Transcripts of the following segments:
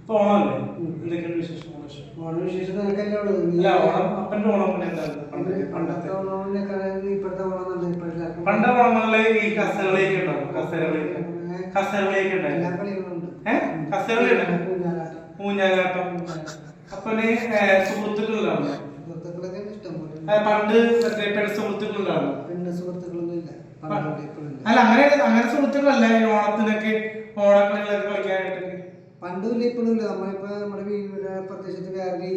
അപ്പൊ ഓണമല്ലേ? എന്തൊക്കെയാണ് വിശേഷം? നിനക്കല്ലേ ഓണം അപ്പന്റെ ഓണം പണ്ടത്തെ ഇപ്പോഴത്തെ ഓണങ്ങളിൽ ഈ ഉണ്ടാവും. ഊഞ്ഞാലാട്ടം. അപ്പന് പോലെ പണ്ട് മറ്റേ പെൺ സുഹൃത്തുക്കളുണ്ടാവും പിന്നെ സുഹൃത്തുക്കളൊന്നും ഇല്ല അല്ല അങ്ങനെ അങ്ങനെ സുഹൃത്തുക്കളല്ല ഓണത്തിനൊക്കെ ഓണക്കളികളൊക്കെ കളിക്കാനായിട്ട്? പണ്ടുമില്ല ഇപ്പോഴും ഇല്ല നമ്മളിപ്പോ നമ്മുടെ വീടിന്റെ പ്രദേശത്ത് വേറെ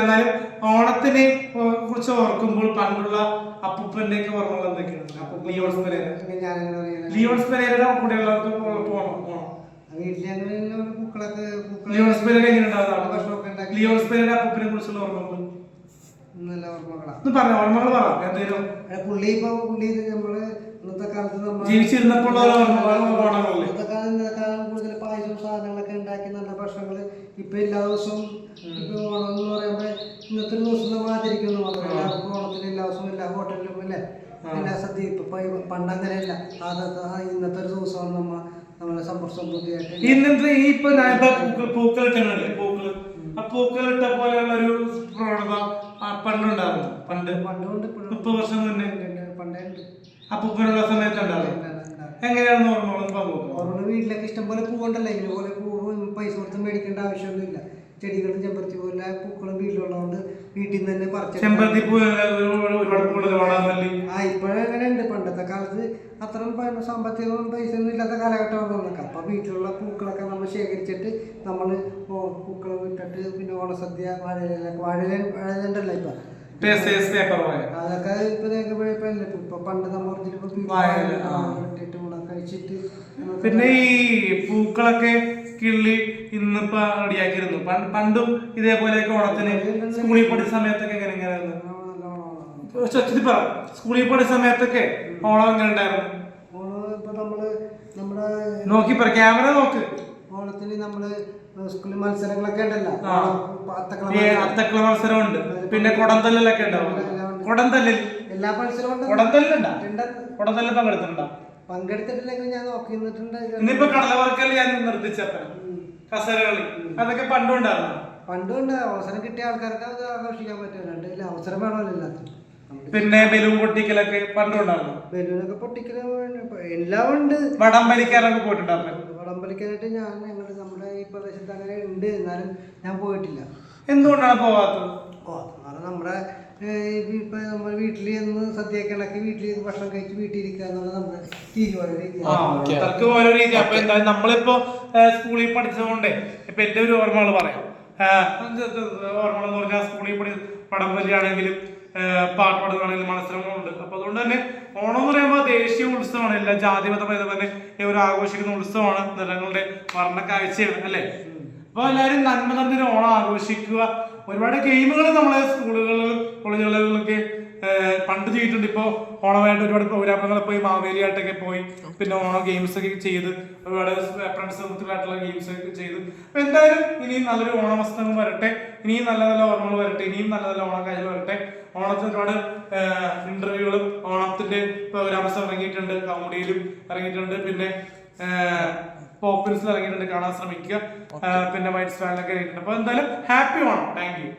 എന്നാലും ഓണത്തിനെ കുറിച്ച് ഓർക്കുമ്പോൾ പണ്ടുള്ള അപ്പൂപ്പന്റെ ഒക്കെ ഓർമ്മകൾ എന്തൊക്കെയാണ് ലിയോൺസ് പെരേര ലിയോൺസ് പെരേര കൂടെയുള്ളവർക്ക് പൂക്കളൊക്കെ പെരേര ലിയോൺസ് പെരേര അപ്പൂപ്പനെ കുറിച്ചുള്ള ഓർമ്മകൾ. നല്ല ഓർമ്മകളാണ് പറഞ്ഞ ഓർമ്മകൾ പറ എന്തെങ്കിലും. പുള്ളി ഇപ്പൊ പുള്ളി നമ്മൾ ഇന്നത്തെ കാലത്ത് നമ്മൾ ജീവിച്ചിരുന്നപ്പോൾ ഇന്നത്തെ കാലം ഇന്നത്തെ കാലം കൂടുതൽ പായസവും സാധനങ്ങളൊക്കെ ഉണ്ടാക്കി നല്ല ഭക്ഷണങ്ങൾ ഇപ്പൊ എല്ലാ ദിവസവും ഇപ്പൊ ഓണം എന്ന് പറയുമ്പോ ഇന്നത്തെ ഒരു ദിവസം നമ്മൾ ആചരിക്കുന്നു മാത്രമല്ല. ഓണത്തിന് എല്ലാ ദിവസവും എല്ലാ ഹോട്ടലിലും അല്ലേ? എല്ലാ സദ്യ ഇപ്പൊ പണ്ടങ്ങനെയല്ല ഇന്നത്തെ ഒരു ദിവസമാണ് നമ്മ നമ്മളെ സമൃദ്ധിയായിട്ട് ഇന്നത്തെ ഈ ഇപ്പൊ പൂക്കൾ പൂക്കൾ പൂക്കൾ ആ പൂക്കൾ ഇട്ട പോലെയുള്ള ഒരു പണ്ടുണ്ടായിരുന്നു. പണ്ട്. പണ്ട് കൊണ്ട് ഇപ്പോഴും മുപ്പത് വർഷം മുന്നേ. പണ്ടേ ഉണ്ട് അപ്പൂപ്പനുള്ള സമയത്ത് ഉണ്ടായിരുന്നു എങ്ങനെയാണ് ഓർമ്മകളൊന്നും പങ്കുവെക്കും ഓരോന്ന് വീട്ടിലൊക്കെ ഇഷ്ടംപോലെ പൂവുണ്ടല്ലോ. ഇതിനെ പോലെ പൂവ് പൈസ കൊടുത്ത് മേടിക്കേണ്ട ആവശ്യമൊന്നുമില്ല. ചെടികളും ചെമ്പരത്തി പോലെ പൂക്കളും വീട്ടിലുള്ളതുകൊണ്ട് വീട്ടിൽ നിന്ന് തന്നെ പറിച്ചു ചെമ്പരത്തി പൂ ആ ഇപ്പോഴും അങ്ങനെ ഉണ്ട് പണ്ടത്തെ കാലത്ത് അത്ര സാമ്പത്തികവും പൈസ ഒന്നും ഇല്ലാത്ത കാലഘട്ടമാണ് നമുക്ക് അപ്പൊ വീട്ടിലുള്ള പൂക്കളൊക്കെ ശേഖരിച്ചിട്ട് നമ്മൾ പൂക്കൾ വിട്ടിട്ട് പിന്നെ ഓണസദ്യ വാഴയില വാഴയില വാഴയിലുണ്ടല്ലോ ഇപ്പൊ? അതൊക്കെ ഇപ്പൊ ഇപ്പൊ ഇപ്പൊ പണ്ട് നമ്മൾ കൂടെ കഴിച്ചിട്ട് പിന്നെ ഈ പൂക്കളൊക്കെ കിള്ളി ഇന്നിപ്പോ റെഡിയാക്കിയിരുന്നു. പണ്ട് ഇതേപോലെയൊക്കെ ഓണത്തിന് സ്കൂളിൽ പഠിച്ച സമയത്തൊക്കെ എങ്ങനെ എങ്ങനെയായിരുന്നു പറ സ്കൂളിൽ പഠിച്ച സമയത്തൊക്കെ ഓണം എങ്ങനെ ഉണ്ടായിരുന്നു? ഓണം ഇപ്പൊ നമ്മൾ നമ്മുടെ നോക്കി പറ ക്യാമറ നോക്ക്. ഓണത്തിന് നമ്മൾ സ്കൂളിൽ മത്സരങ്ങളൊക്കെ ഉണ്ടല്ലോ. ഈ മത്സരം. അത്തക്കള മത്സരമുണ്ട്. പിന്നെ കൊടന്തല്ലൊക്കെ ഉണ്ടാവും. കുടന്തല്ലിൽ. എല്ലാ മത്സരവും. കുടന്തല്ലുണ്ടാ. കുടന്തല്ലിൽ പങ്കെടുത്തിട്ടുണ്ടോ? പങ്കെടുത്തിട്ടില്ലെങ്കിൽ ഞാൻ നോക്കി നിന്നിട്ടുണ്ട്. ഇന്നിപ്പോ കടലവർക്കൽ ഞാൻ നിർത്തിച്ചപ്പ. കസരകളി. അതൊക്കെ പണ്ടും ഉണ്ടായിരുന്നു? അവസരം കിട്ടിയ ആൾക്കാർക്ക് അത് ആഘോഷിക്കാൻ പറ്റില്ല അവസരം വേണമല്ലോ എല്ലാത്തിനും. പിന്നെ ബലൂൺ പൊട്ടിക്കലൊക്കെ പണ്ടുണ്ടായിരുന്നു ബലൂൺ ബലൂണൊക്കെ പൊട്ടിക്കലും എല്ലാം ഉണ്ട് വടം വലിക്കാനൊക്കെ പോയിട്ടുണ്ടായിരുന്നു വടംവലിക്കാനായിട്ട് ഞാൻ ഞങ്ങളുടെ നമ്മുടെ ഈ പ്രദേശത്ത് അങ്ങനെ ഉണ്ട്. എന്നാലും ഞാൻ പോയിട്ടില്ല. എന്തുകൊണ്ടാണ് പോകാത്തത് ഓ കാരണം നമ്മുടെ ഇപ്പൊ നമ്മുടെ വീട്ടിൽ നിന്ന് സദ്യയൊക്കെ ഉണ്ടാക്കി വീട്ടിൽ ഭക്ഷണം കഴിച്ച് വീട്ടിൽ ഇരിക്കുക എന്നുള്ള നമ്മുടെ ഓരോ രീതി അപ്പൊ എന്തായാലും നമ്മളിപ്പോ സ്കൂളിൽ പഠിച്ചതുകൊണ്ട് ഇപ്പൊ എന്റെ ഒരു ഓർമ്മകൾ പറയാം. ഓർമ്മകൾ എന്ന് പറഞ്ഞാൽ സ്കൂളിൽ പഠി പടം വലിയാണെങ്കിലും പാട്ട് പാടുകയാണെങ്കിലും മത്സരങ്ങളുണ്ട്. അപ്പൊ അതുകൊണ്ട് തന്നെ ഓണം എന്ന് പറയുമ്പോൾ ദേശീയ ഉത്സവമാണ്. എല്ലാ ജാതിമത തന്നെ ഇവർ ആഘോഷിക്കുന്ന ഉത്സവമാണ്. നിറങ്ങളുടെ വർണ കാഴ്ചയാണ് അല്ലേ? അപ്പൊ എല്ലാവരും നന്മ നിറഞ്ഞൊരു ഓണം ആഘോഷിക്കുക. ഒരുപാട് ഗെയിമുകൾ നമ്മളെ ഏഹ് പണ്ട് ചെയ്തിട്ടുണ്ട് ഇപ്പോ ഓണമായിട്ട് ഒരുപാട് പ്രോഗ്രാമുകൾ പോയി മാവേലിയായിട്ടൊക്കെ പോയി. പിന്നെ ഓണം ഗെയിംസ് ഒക്കെ ചെയ്ത് ഒരുപാട് ഫ്രണ്ട്സ് ആയിട്ടുള്ള ഗെയിംസ് ഒക്കെ ചെയ്ത്. അപ്പൊ എന്തായാലും ഇനിയും നല്ലൊരു ഓണ വസ്ത്രങ്ങൾ വരട്ടെ. ഇനിയും നല്ല നല്ല ഓർമ്മകൾ വരട്ടെ. ഇനിയും നല്ല നല്ല ഓണക്കാഴ്ചകൾ വരട്ടെ. ഓണത്തിന് ഒരുപാട് ഇന്റർവ്യൂകളും ഓണത്തിന്റെ പ്രോഗ്രാംസ് ഇറങ്ങിയിട്ടുണ്ട്. കോമഡിയിലും ഇറങ്ങിയിട്ടുണ്ട്. പിന്നെ പോപ്പിൻസിൽ ഇറങ്ങിയിട്ടുണ്ട്. കാണാൻ ശ്രമിക്കുക. പിന്നെ വൈറ്റ് സ്റ്റാൻഡിലൊക്കെ ഇറങ്ങിയിട്ടുണ്ട് അപ്പൊ എന്തായാലും ഹാപ്പി ഓണം. Thank you